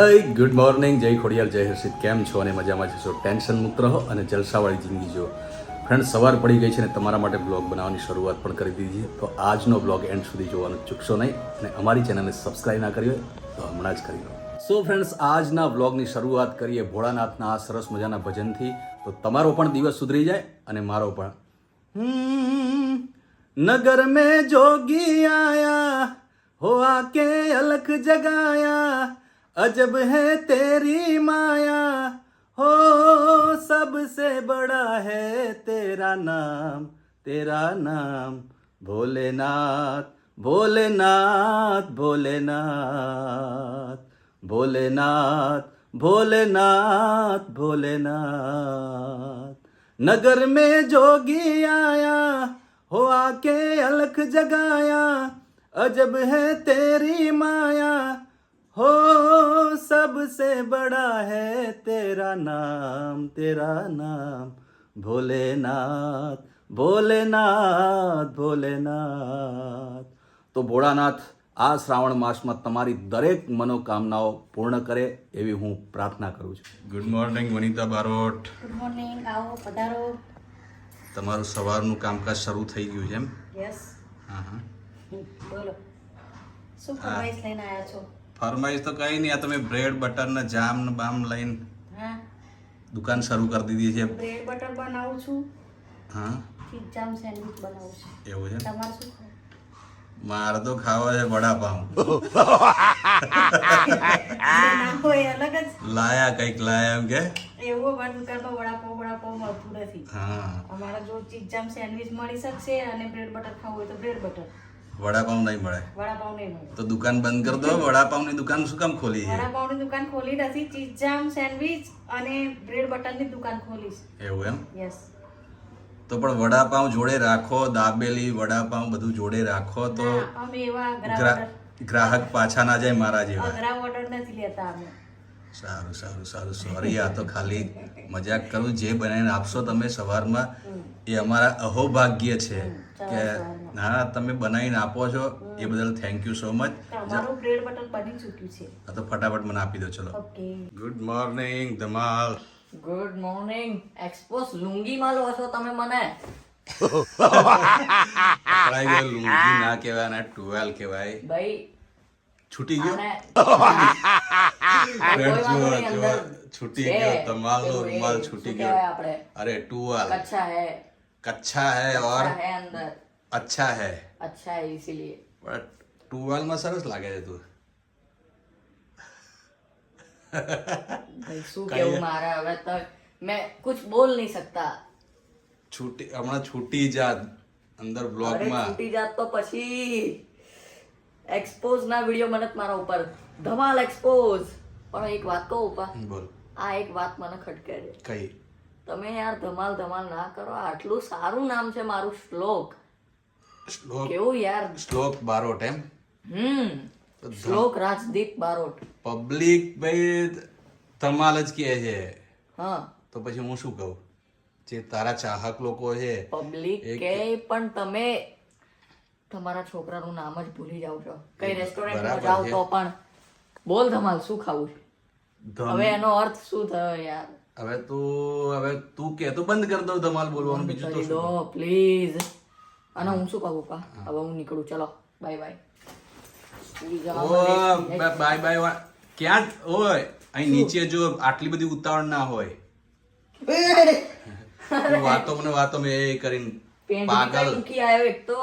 Hi good morning જય ખોડિયાર, જય હર્ષિત. કેમ છો? અને મજામાં છો? ટેન્શન મુક્ત રહો અને જલસાવાળી જિંદગી જો ફ્રેન્ડ સવાર પડી ગઈ છે અને તમારા માટે બ્લોગ બનાવવાની શરૂઆત પણ કરી દીધી છે. તો આજનો બ્લોગ એન્ડ સુધી જોવાનું ચૂકશો નહીં અને અમારી ચેનલને સબસ્ક્રાઈબ ના કરી હોય તો હમણાં જ કરી લો. સો ફ્રેન્ડ્સ આજના બ્લોગની શરૂઆત કરીએ ભોળાનાથના આ સરસ મજાના ભજનથી. તો તમારો પણ દિવસ સુધરી જાય અને મારો પણ. નગર મેં જોગી આયા, હોવા કે અલખ જગાયા. अजब है तेरी माया, हो सबसे बड़ा है तेरा नाम तेरा नाम भोलेनाथ भोलेनाथ भोलेनाथ भोलेनाथ भोलेनाथ भोलेनाथ। नगर में जोगी आया, हो आके अलख जगाया, अजब है तेरी माया सबसे बड़ा है तेरा नाम तेरा नाम भोलेनाथ भोलेनाथ भोलेनाथ તો ભોળાનાથ આ શ્રાવણ માસમાં તમારી દરેક મનોકામનાઓ પૂર્ણ કરે એવી હું પ્રાર્થના કરું છું good morning Vanita Barot good morning આવો પધારો તમારું સવારનું કામકાજ શરૂ થઈ ગયું છે એમ યસ હા હા બોલો શું ફરમાઈશ લઈને આવ્યા છો ફરમાઈશ તો કઈ નહીં આ તમે બ્રેડ બટર ને જામ ને બામ લઈને દુકાન શરૂ કરી દીધી છે. બ્રેડ બટર બનાવું છું. હા? ચીઝ જામ સેન્ડવિચ બનાવું છું. એવું છે? તમારે શું મારે તો ખાવા છે વડાપાઉં. લાયા કંઈક લાયા એમ કે? એવો દુકાનમાં વડાપાઉં વડાપાઉં મળતું નથી. હા. અમારા જો ચીજ જામ સેન્ડવિચ મળી શકશે અને બ્રેડ બટર ખાવું હોય તો બ્રેડ બટર વડાપાઉં નહીં મળે. વડાપાઉં નહીં મળે. તો દુકાન બંધ કરી દો. વડાપાઉંની દુકાન શું કામ ખોલી છે? વડાપાઉંની દુકાન ખોલી નથી ચીઝ જામ સેન્ડવિચ અને બ્રેડ બટરની દુકાન ખોલીશ એવું એમ? યસ તો પણ વડાપાઉં જોડે રાખો દાબેલી વડાપાઉં બધું જોડે રાખો તો અમે એવા ગ્રાહક પાછા ના જાય મારા જેવા. અઘરા ઓર્ડર નથી લેતા અમે. સારું સારું સારું. સોરી આ તો ખાલી મજાક કરું. જે બનાવીને આપશો તમે સવારમાં એ અમારા અહોભાગ્ય છે. કે હા તમે બનાવીને આપો છો. એ બદલ થેન્ક યુ સો મચ તમારું બ્રેડ બટર બની ચૂક્યું છે. આ તો ફટાફટ મને આપી દો ચલો. ઓકે. ગુડ મોર્નિંગ ધમાલ. ગુડ મોર્નિંગ એક્સપોઝ લુંગીમાં લો છો તમે મને. લુંગી ના કહેવાય ને ટુવેલ કહેવાય. ભાઈ છૂટી ગયો? છૂટી ગયો તમારો રૂમાલ છૂટી ગયો. અરે ટુવાલ અચ્છા है કચ્છા હે ઓર कच्चा है अंदर અચ્છા હે अच्छा है इसीलिए પણ ટુવાલમાં સરસ લાગે છે તું ભાઈ શું કઈ- કેવું મારે હવે તો मैं कुछ बोल नहीं सकता છૂટી હમણાં છૂટી જાત અંદર અરે બ્લોગમાં છૂટી જાત તો પછી એક્સપોઝ ના વિડીયો મને જ મારા ઉપર ધમાલ એક્સપોઝ પણ એક વાત કહું ઉપા બોલ આ એક વાત મને ખટકે છે કઈ તમે યાર ધમાલ ધમાલ ના કરો. આટલું સારું નામ છે મારું શ્લોક. શ્લોક કેવું યાર? શ્લોક બારોટ એમ? હમ. શ્લોક રાજદીપ બારોટ. પબ્લિક ભાઈ ધમાલ જ કહે છે. હા. તો પછી હું શું કહું? જે તારા ચાહક લોકો છે પબ્લિક કે પણ તમે તમારા છોકરાનું નામ જ ભૂલી જાવ છો. કઈ રેસ્ટોરન્ટમાં જાવ તો પણ બોલ ધમાલ શું ખાવું છે? હવે એનો અર્થ શું થયો યાર? હવે તું હવે તું કે તો બંધ કરી દઉં ધમાલ બોલવાનું બીજું તો દો પ્લીઝ અને હું. શું કહું પા હવે હું નીકળું ચલો. બાય બાય ઓ બાય બાય ક્યાં ઓય અહીં નીચે જો આટલી બધી ઉતાવળ ના હોય. વાતો મને વાતો મેં એ કરીને પેન્ટ પાગલ. મૂકી આવ્યો એક તો.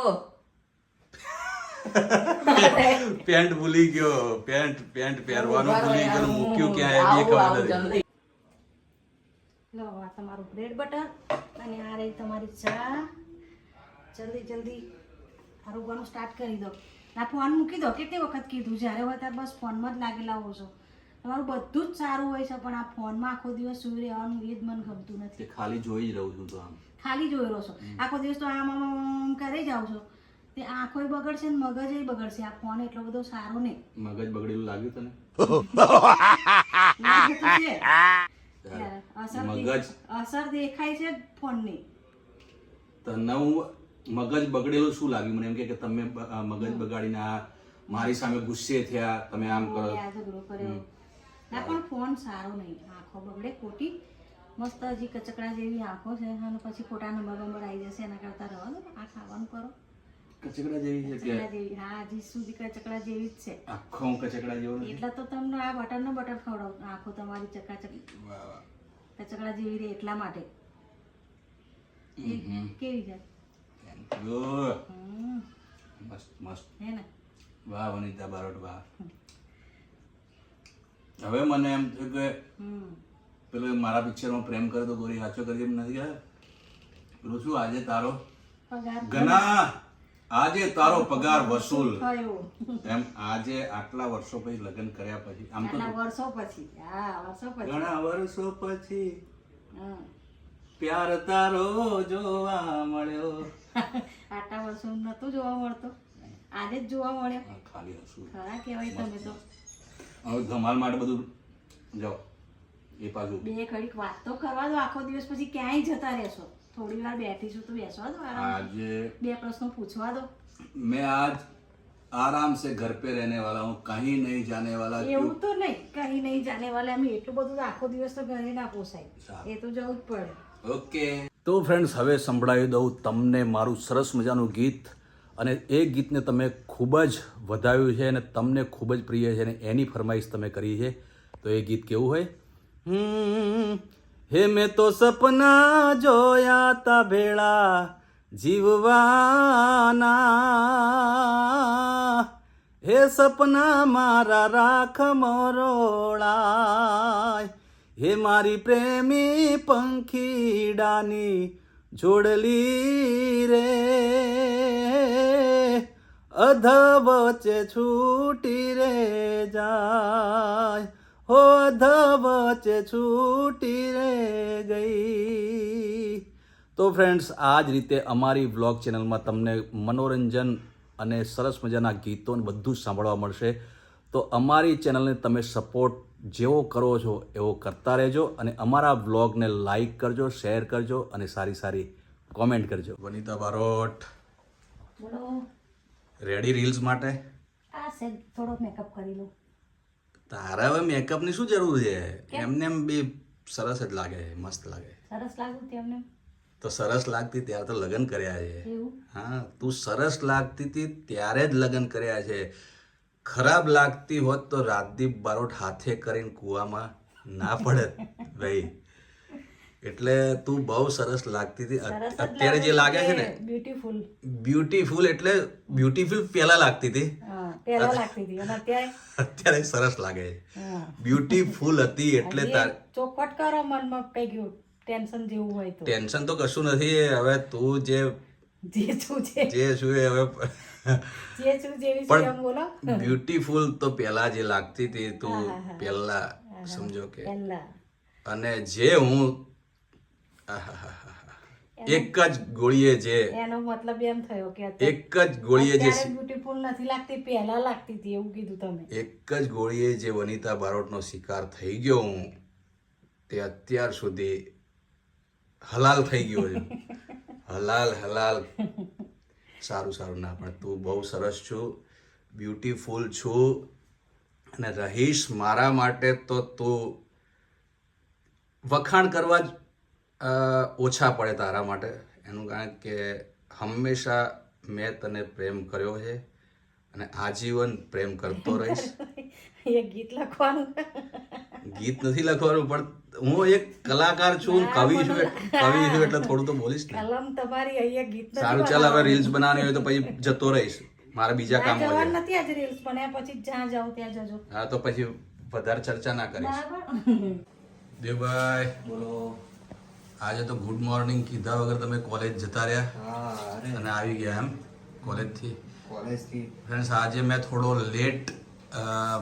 પેન્ટ ભૂલી ગયો પેન્ટ પેન્ટ પહેરવાનું ભૂલી ગયો મૂક્યું ક્યાં એ ખબર નથી. તમારું બ્રેડ બટર અને આ રહી તમારી ચા. જલ્દી જલ્દી આરોગવાનું સ્ટાર્ટ કરી દો. આ ફોન મૂકી દો. કેટલી વખત કીધું? જ્યારે હોય ત્યારે બસ ફોનમાં જ લાગેલા હોવ છો. તમારું બધું જ સારું હોય છે પણ આ ફોનમાં આખો દિવસ સુઈ રહેવાનું એ જ મને ગમતું નથી. ખાલી જોઈ રહું છું તો આમ. ખાલી જોઈ રહ્યો છો. આખો દિવસ તો આમ આમ કરી જાવ છો. તે આંખો બગડશે ને મગજય બગડશે. આ ફોન એટલો બધો સારો નહીં. મગજ બગડેલું લાગ્યું તને? મગજ? અસર દેખાય છે ફોનની. તને હું મગજ બગડેલું શું લાગ્યું મને? એમ કે કે તમે મગજ બગાડીને આ મારી સામે ગુસ્સે થયા તમે આમ કરો. ના પણ ફોન સારો નહીં. આંખો બગડે ખોટી. મસ્ત હજી કચકડા જેવી આંખો છે અને પછી ખોટા નંબર નંબર આવી જશે એના કરતાં રહો આ ખાવાનું કરો. કચકડા જેવી છે કચકડા જેવી હા હજી સુધી કચકડા જેવી જ છે. આખો કચકડા જેવો નથી? તો તમને આ બટર નો બટર ખવડાવ આખો તમારી ચકાચક કચકડા જેવી રે એટલા માટે. કેવી છે? મસ્ત મસ્ત. હે ને? વાહ વનિતા બારોટ વાહ. હવે મને એમ થયું કે પેલો મારા પિક્ચરમાં પ્રેમ કરે તો ગોરી સાચો કરી એમ નથી ગયા? પેલું શું આજે તારો? આજે તારો પગાર વસૂલ. થયો. એમ આજે આટલા વર્ષો પછી લગ્ન કર્યા પછી આમ તો વર્ષો પછી હા વર્ષો પછી. ઘણા વર્ષો પછી પ્યાર તારો જોવા મળ્યો. આટલા વર્ષો નતો જોવા મળતો. આજે જ જોવા મળ્યો. ખાલી હસું ખરા કહેવાય તમે તો. હવે ધમાલ માટે બધું જાઓ. એ પાછું બે ઘડીક વાત તો કરવા દો. આખો દિવસ પછી ક્યાંય જતા રહેશો. થોડી વાર બેઠી તો બેસવા દો આજે બે પ્રશ્નો પૂછવા દો. મેં આજ आराम से घर पे रहने वाला हूँ कहीं नहीं जाने वाला એવું તો નહીં કहीं નહીં જાને વાલા. અમે એટલું બધું આખો દિવસ તો ઘરે ના પોસાય. એ તો જવું જ પડે. ઓકે. તો ફ્રેન્ડ્સ હવે સંભળાવી દઉં તમને મારું સરસ મજાનું ગીત. અને એ ગીતને તમે ખૂબ જ વધાવ્યું છે અને તમને ખૂબ જ પ્રિય છે અને એની ફરમાઈશ તમે કરી છે. તો એ ગીત કેવું હોય? હમ હે મેં તો સપના જોયા તા ભેળા, જીવવાના. હે સપના મારા રાખ મરોળા હે મારી પ્રેમી પંખીડાની જોડલી રે. અધ વચ્ચે છૂટી રે જાય હો વચ્ચે છૂટી રે ગઈ. તો ફ્રેન્ડ્સ આ જ રીતે અમારી વ્લોગ ચેનલમાં તમને મનોરંજન અને સરસ મજાના ગીતો બધું જ સાંભળવા મળશે. તો અમારી ચેનલને તમે સપોર્ટ જેવો કરો છો એવો કરતા રહેજો અને અમારા વ્લોગને લાઈક કરજો શેર કરજો અને સારી સારી કોમેન્ટ કરજો. વનિતા બારોટ રેડી રીલ્સ માટે? આ થોડો મેકઅપ કરી લો તારા હવે મેકઅપની શું જરૂર છે? એમને એમ બી સરસ જ લાગે મસ્ત લાગે. સરસ લાગુ તેમને તો સરસ લાગતી ત્યારે તો લગ્ન કર્યા છે. હા તું સરસ લાગતી હતી ત્યારે જ લગ્ન કર્યા છે. ખરાબ લાગતી હોત તો રાજદીપ બારોટ હાથે કરીને કૂવામાં ના પડત ભાઈ. એટલે તું બહુ સરસ લાગતી હતી અત્યારે જે લાગે છે ને બ્યુટીફુલ બ્યુટીફુલ એટલે બ્યુટીફુલ પહેલા લાગતી હતી પહેલા લાગતી હતી. અને અત્યારે? અત્યારે સરસ લાગે. બ્યુટીફુલ હતી એટલે તાર ચોખવટ કરો મનમાં કઈ ગયું ટેન્શન જેવું હોય તો. ટેન્શન તો કશું નથી. હવે તું જે જે છું છે જે છું એ હવે જે છું જેવી છે એમ બોલો. બ્યુટીફુલ તો પહેલા જે લાગતી હતી તું પહેલા સમજો કે. પહેલા. અને જે હું આહાહાહા. એક જ ગોળીએ જે એનો મતલબ એમ થયો કે એક જ ગોળીએ જે બ્યુટીફુલ નથી લાગતી પહેલા લાગતી હતી એવું કીધું તમે. એક જ ગોળીએ જે વનિતા બારોટનો શિકાર થઈ ગયો હું તે અત્યાર સુધી હલાલ થઈ ગયો છે. હલાલ હલાલ. સારું સારું. ના પણ તું બહુ સરસ છું. બ્યુટીફુલ છું. અને રહીશ મારા માટે તો તું વખાણ કરવા જ ઓછા પડે તારા માટે. એનું કારણ કે હંમેશા મેં તને પ્રેમ કર્યો છે અને આજીવન પ્રેમ કરતો રહીશ. એ ગીત લખવાનું. ગીત નથી લખવાનું પણ હું એક કલાકાર છું કવિ છું કવિ છું એટલે થોડું તો બોલીશ ને. કલમ તમારી અહીંયા ગીત સારું ચાલ હવે રીલ્સ બનાવવાની હોય તો પછી જતો રહીશ. મારે બીજા કામ હોય. જવાનું નથી આજે રીલ્સ પણ પછી જ્યાં જાવ ત્યાં જજો. હા તો પછી વધારે ચર્ચા ના કરીશ. દેવભાઈ. બોલો. આજે તો ગુડ મોર્નિંગ કીધા વગર તમે કોલેજ જતા રહ્યા. હા અરે. અને આવી ગયા એમ કોલેજથી કોલેજથી ફ્રેન્ડ્સ આજે મેં થોડો લેટ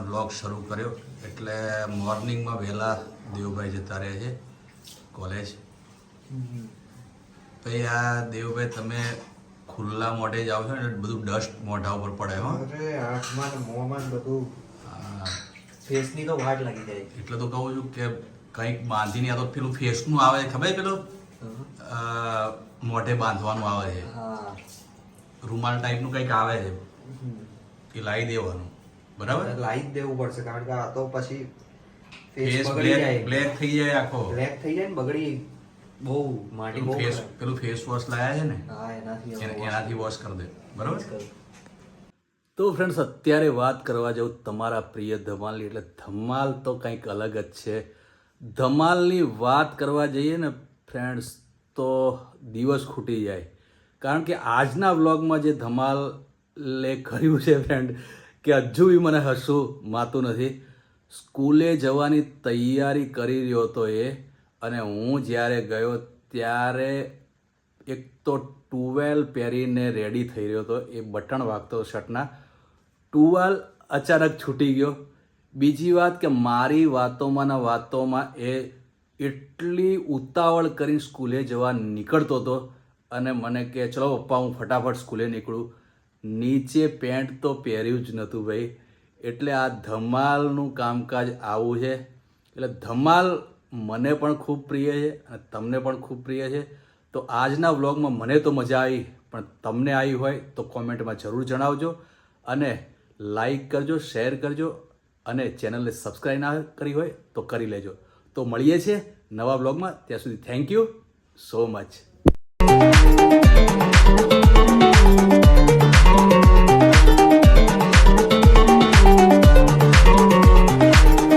બ્લોગ શરૂ કર્યો. એટલે મોર્નિંગમાં વહેલા દેવભાઈ જતા રહે છે કોલેજ ભાઈ આ દેવભાઈ તમે ખુલ્લા મોઢે જાઓ છો ને બધું ડસ્ટ મોઢા ઉપર પડે હો. આંખમાં મોંમાં બધું. ફેસની તો વાટ લાગી જાય. એટલે તો કહું છું કે કંઈક બાંધીને આ તો પેલું ફેસનું આવે છે ખબર પેલું? મોઢે બાંધવાનું આવે છે. હા. રૂમાલ ટાઈપનું કંઈક આવે છે. એ લાવી દેવાનું. બરાબર? લાવી જ દેવું પડશે કારણ કે આ તો પછી ફેસ બ્લેક બ્લેક થઈ જાય આખો. બ્લેક થઈ જાય ને બગડી બહુ માટી બહુ ફેસ પેલું ફેસ વોશ લાયા છે ને? હા એનાથી એનાથી વોશ કરી દે. બરાબર. તો ફ્રેન્ડ્સ અત્યારે વાત કરવા જાઉં તમારા પ્રિય ધમાલની એટલે ધમાલ તો કંઈક અલગ જ છે. ધમાલની વાત કરવા જઈએ ને ફ્રેન્ડ્સ તો દિવસ ખૂટી જાય. કારણ કે આજના વ્લોગમાં જે ધમાલે કર્યું છે ફ્રેન્ડ કે હજુ બી મને હસવું માતું નથી. સ્કૂલે જવાની તૈયારી કરી રહ્યો હતો એ, અને હું જ્યારે ગયો ત્યારે એક તો ટુવેલ પહેરીને રેડી થઈ રહ્યો હતો, એ બટન વાગતો શર્ટના. ટુવાલ અચાનક છૂટી ગયો. બીજી વાત કે મારી વાતોમાંના વાતોમાં એ એટલી ઉતાવળ કરીને સ્કૂલે જવા નીકળતો હતો અને મને કે, ચલો પપ્પા, હું ફટાફટ સ્કૂલે નીકળું. નીચે પેન્ટ તો પહેર્યું જ નહોતું ભાઈ. એટલે આ ધમાલનું કામકાજ આવું છે. એટલે ધમાલ મને પણ ખૂબ પ્રિય છે અને તમને પણ ખૂબ પ્રિય છે. તો આજના વ્લોગમાં મને તો મજા આવી, પણ તમને આવી હોય તો કોમેન્ટમાં જરૂર જણાવજો અને લાઈક કરજો, શેર કરજો અને ચેનલને સબસ્ક્રાઈબ ના કરી હોય તો કરી લેજો. તો મળીએ છીએ નવા બ્લોગમાં. ત્યાં સુધી થેન્ક યુ સો મચ.